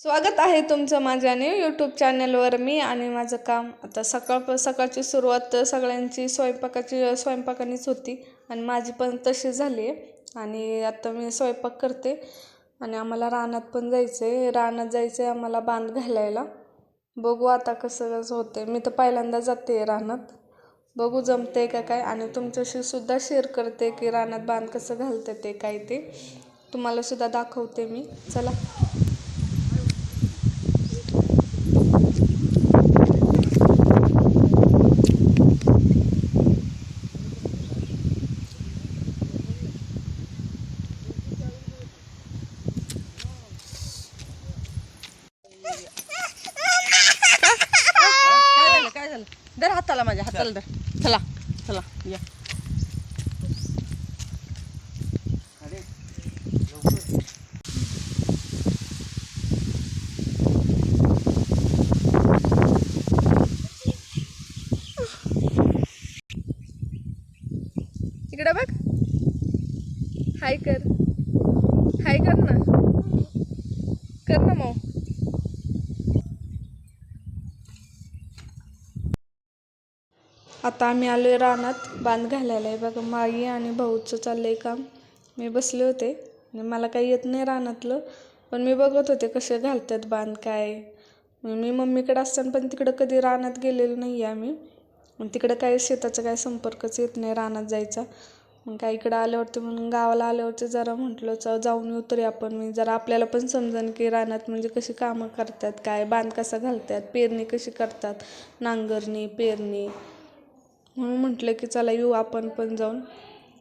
स्वागत आहे तुमचं माझ्या न्यू यूट्यूब चॅनलवर मी आणि माझं काम. आता सकाळ सकाळची सुरुवात सगळ्यांची स्वयंपाकाची स्वयंपाकानेच होती आणि माझी पण तशी झाली आहे. आणि आता मी स्वयंपाक करते आणि आम्हाला रानात पण जायचं आहे रानात जायचं आहे आम्हाला बांध घालायला. बघू आता कसं कसं होतं मी तर पहिल्यांदा जाते रानात. बघू जमते का काय? आणि तुमच्याशी सुद्धा शेअर करते की रानात बांध कसं घालते ते काय ते. तुम्हाला सुद्धा दाखवते मी. चला काय झालं काय झालं दर हाताला माझ्या हाताला दर चला चला या. इकडं बघ. हाय कर. हाय कर ना. कर ना मग आता आम्ही आलोय रानात बांध घालायला. आहे बघा माई आणि भाऊचं चाललं आहे काम. मी बसले होते. आणि मला काही येत नाही रानातलं. पण मी बघत होते कसे घालतात बांध काय. मी मम्मीकडे असताना पण तिकडं कधी रानात गेलेलो नाही आहे आम्ही. मग तिकडं काय शेताचा काय संपर्कच येत नाही रानात जायचा. मग काय इकडं आल्यावरती म्हणून गावाला आल्यावरती जरा म्हटलं च जाऊन येऊ तरी आपण. मी जरा आपल्याला पण समजन की रानात म्हणजे कशी कामं करतात काय बांध कसा घालतात पेरणी कशी करतात नांगरणी पेरणी. म्हणून म्हटलं की चला येऊ आपण पण जाऊन.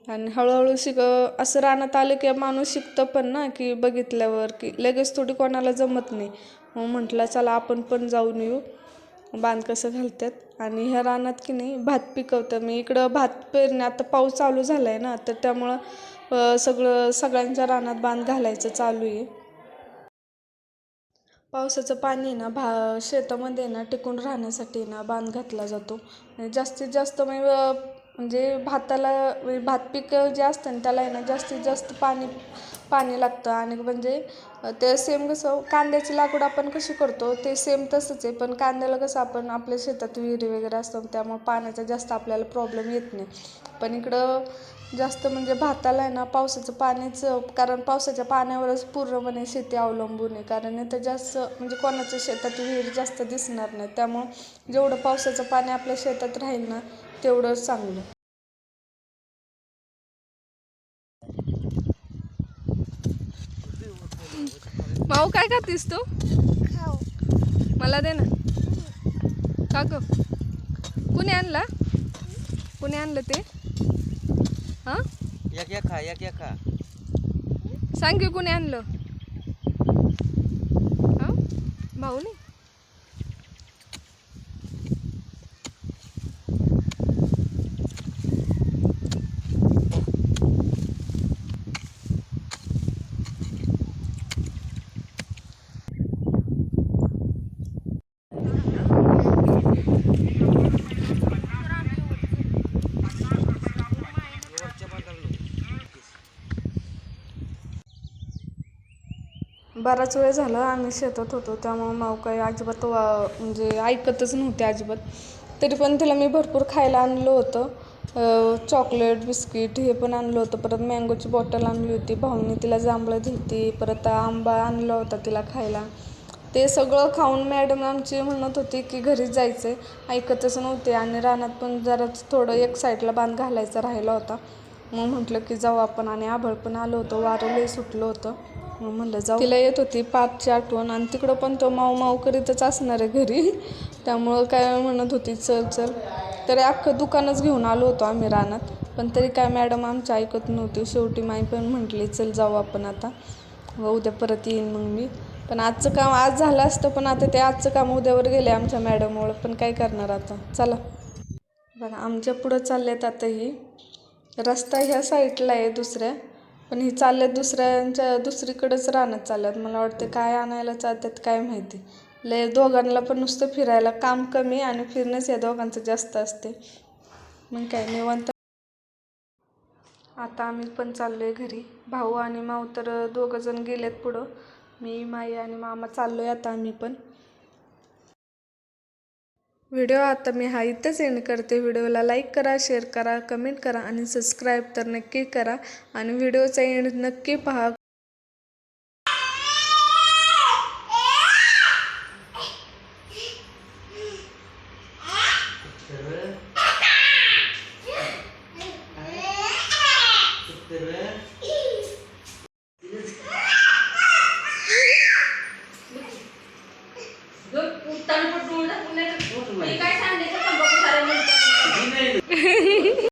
आणि हळूहळू शिक असं रानात आलं की माणूस शिकतं पण ना की बघितल्यावर की लगेच थोडी कोणाला जमत नाही. मग म्हटलं चला आपण पण जाऊन येऊ. बांध कसं घालतात आणि ह्या रानात की नाही भात पिकवतं. मी इकडं भात पेरणे आता पाऊस चालू झाला आहे ना तर त्यामुळं सगळं सगळ्यांच्या रानात बांध घालायचं चालू आहे. पावसाचं पाणी ना भा शेतामध्ये ना टिकून राहण्यासाठी ना बांध घातला जातो. जास्तीत जास्त म्हणजे म्हणजे भाताला म्हणजे भात पीक जे असतं ना त्याला आहे ना जास्तीत जास्त पाणी पाणी लागतं. आणि म्हणजे ते सेम कसं कांद्याची लागवड आपण कशी करतो ते सेम तसंच आहे. पण कांद्याला कसं आपण आपल्या शेतात विहिरी वगैरे असतो त्यामुळे पाण्याचा जास्त आपल्याला प्रॉब्लेम येत नाही. पण इकडं जास्त म्हणजे भाताला आहे ना पावसाचं पाणीच कारण पावसाच्या पाण्यावरच पूर्णपणे शेती अवलंबून आहे. कारण इथं जास्त म्हणजे कोणाच्या शेतात विहीर जास्त दिसणार नाही. त्यामुळं जेवढं पावसाचं पाणी आपल्या शेतात राहील ना तेवढंच चांगलं. माऊ काय करतेस तू? मला दे ना. का ग? कुणी आणला? कुणी आणलं ते? हां? एक एक खा एक एक खा. सांग की कुणी आणलं? हा? भाऊने? बराच वेळ झाला आम्ही शेतात होतो त्यामुळं माऊ काही अजिबात वा म्हणजे ऐकतच नव्हते अजिबात. तरी पण तिला मी भरपूर खायला आणलं होतं. चॉकलेट बिस्किट हे पण आणलं होतं. परत मँगोची बॉटल आणली होती. भाऊनी तिला जांभळं दिली परत आंबा आणला होता तिला खायला. ते सगळं खाऊन मॅडम आमची म्हणत होती की घरीच जायचं आहे ऐकतच नव्हते. आणि रानात पण जरा थोडं एक साईडला बांध घालायचा राहिला होता. मग म्हटलं की जाऊ आपण. आणि आभळ पण आलं होतं. वारं लई सुटलं होतं. मग म्हणलं जाऊ. तिला येत होती पाचची आठवण आणि तिकडं पण तो माऊ माऊ करीतच असणार आहे घरी. त्यामुळं काय म्हणत होती चल चल. तरी अख्खं दुकानच घेऊन आलो होतो आम्ही रानात. पण तरी काय मॅडम आमच्या ऐकत नव्हती. शेवटी माई पण म्हटली चल जाऊ आपण आता. व उद्या परत येईन मग मी. पण आजचं काम आज झालं असतं पण आता ते आजचं काम उद्यावर गेले आमच्या मॅडममुळं. पण काय करणार आता? चला. बघा आमच्या पुढं चालल्यात आता ही रस्ता ह्या साईडला आहे दुसऱ्या. पण हे चालल्यात दुसऱ्यांच्या दुसरीकडंच राहण्यात चालल्यात. मला वाटतं काय आणायला चालतात काय माहिती. लय दोघांना पण नुसतं फिरायला काम कमी आणि फिरणंच या दोघांचं जास्त असते. मग काय निवांत. आता आम्ही पण चाललो आहे घरी. भाऊ आणि माऊ तर दोघंजण गेलेत पुढं. मी माई आणि मामा चाललो आहे आता आम्ही पण. व्हिडिओ आता मी हा इथंच एंड करते. व्हिडिओला लाईक करा शेअर करा कमेंट करा आणि सबस्क्राईब तर नक्की करा. आणि व्हिडिओचा एंड नक्की पहा.